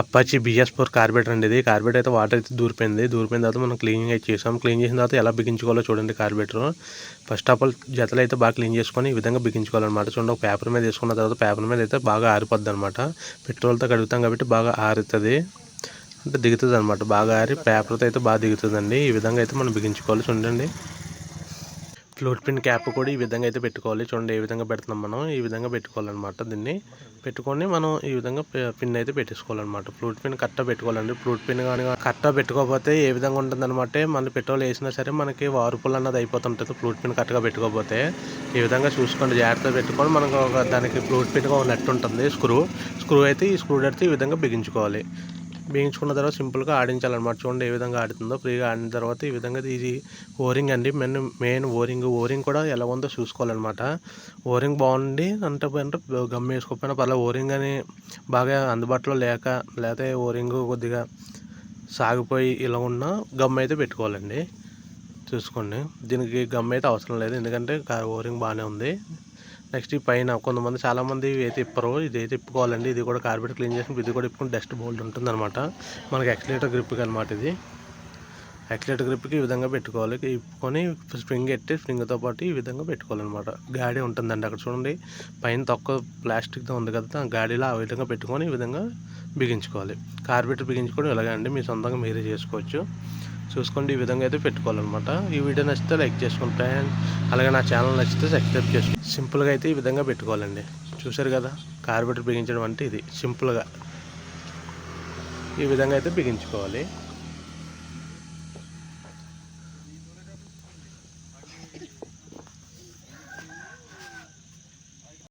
Apache BS four carburettor అండి ఇది. Carburettor అయితే వాటర్ అయితే దూరిపోయింది. దూరిపోయిన తర్వాత మనం క్లీనింగ్ అయితే చేసాం. క్లీన్ చేసిన తర్వాత ఎలా బిగించుకోవాలో చూడండి కార్బెటర్. ఫస్ట్ ఆఫ్ ఆల్ జతలు అయితే బాగా క్లీన్ చేసుకొని ఈ విధంగా బిగించుకోవాలన్నమాట. చూడండి ఒక పేపర్ మీద వేసుకున్న తర్వాత పేపర్ మీద అయితే బాగా ఆరిపోద్ది అనమాట పెట్రోల్తో కడుగుతాం కాబట్టి బాగా ఆరుతుంది. అంటే దిగుతుంది అనమాట బాగా ఆరి పేపర్తో అయితే బాగా దిగుతుందండి. ఈ విధంగా అయితే మనం బిగించుకోవాలి. చూడండి. ఫ్లూట్ పిన్ క్యాప్ కూడా ఈ విధంగా అయితే పెట్టుకోవాలి. చూడండి ఏ విధంగా పెడుతున్నాం మనం ఈ విధంగా పెట్టుకోవాలన్నమాట దీన్ని. పెట్టుకొని మనం ఈ విధంగా పిన్ అయితే పెట్టేసుకోవాలన్నమాట. ఫ్లూట్ పిన్ కట్ట పెట్టుకోవాలండి. ఫ్లూట్ పిన్ కానీ కట్ట పెట్టుకోకపోతే ఏ విధంగా ఉంటుందన్నమాట మళ్ళీ పెట్రోల్ వేసినా సరే మనకి వార్పులు అన్నది అయిపోతుంటుంది ఫ్లూట్ పిన్ కట్టగా పెట్టుకోకపోతే. ఈ విధంగా చూసుకోండి జాగ్రత్తగా పెట్టుకొని మనకు ఒక దానికి ఫ్లూట్ పిన్గా ఒక నెట్ ఉంటుంది స్క్రూ. స్క్రూ అయితే ఈ స్క్రూ అయితే ఈ విధంగా బిగించుకోవాలి. వేయించుకున్న తర్వాత సింపుల్గా ఆడించాలన్నమాట. చూడండి ఏ విధంగా ఆడుతుందో. ఫ్రీగా ఆడిన తర్వాత ఈ విధంగా ఇది ఓరింగ్ అండి. Main main ఓరింగ్. ఓరింగ్ కూడా ఎలా ఉందో చూసుకోవాలన్నమాట. ఓరింగ్ బాగుండి అంటే అంటే గమ్ వేసుకోకపోయినా పర్లేదు. ఓరింగ్ అని బాగా అందుబాటులో లేక లేకపోతే ఓరింగ్ కొద్దిగా సాగిపోయి ఇలా ఉన్న గమ్ అయితే పెట్టుకోవాలండి. చూసుకోండి. దీనికి గమ్ అయితే అవసరం లేదు. ఎందుకంటే ఓరింగ్ బాగానే ఉంది. నెక్స్ట్ ఈ పైన కొంతమంది చాలామంది అయితే ఇప్పరు ఇది అయితే ఇప్పుకోవాలండి ఇది కూడా కార్బెట్ క్లీన్ చేసి ఇది కూడా ఇప్పుకుని డస్ట్ బోల్డ్ ఉంటుంది అనమాట మనకి ఎక్సిలేటర్ గ్రిప్కి అనమాట ఇది. ఎక్సిలేటర్ గ్రిప్కి ఈ విధంగా పెట్టుకోవాలి. ఇప్పుకొని స్ప్రింగ్ ఎట్టి స్ప్రింగ్తో పాటు ఈ విధంగా పెట్టుకోవాలన్నమాట. గాడి ఉంటుందండి అక్కడ చూడండి. పైన తక్కువ ప్లాస్టిక్తో ఉంది కదా గాడిలో ఆ విధంగా పెట్టుకొని ఈ విధంగా బిగించుకోవాలి. కార్పెట్ బిగించుకోవడం ఇలాగే అండి మీ సొంతంగా మీరే చేసుకోవచ్చు. చూసుకోండి ఈ విధంగా అయితే పెట్టుకోవాలన్నమాట. ఈ వీడియో నచ్చితే లైక్ చేసుకోండి ఫ్రెండ్. అలాగే నా ఛానల్ నచ్చితే సబ్స్క్రైబ్ చేసుకోండి. సింపుల్గా అయితే ఈ విధంగా పెట్టుకోవాలండి. చూసారు కదా కార్బెటర్ బిగించడం అంటే ఇది. సింపుల్గా ఈ విధంగా అయితే బిగించుకోవాలి.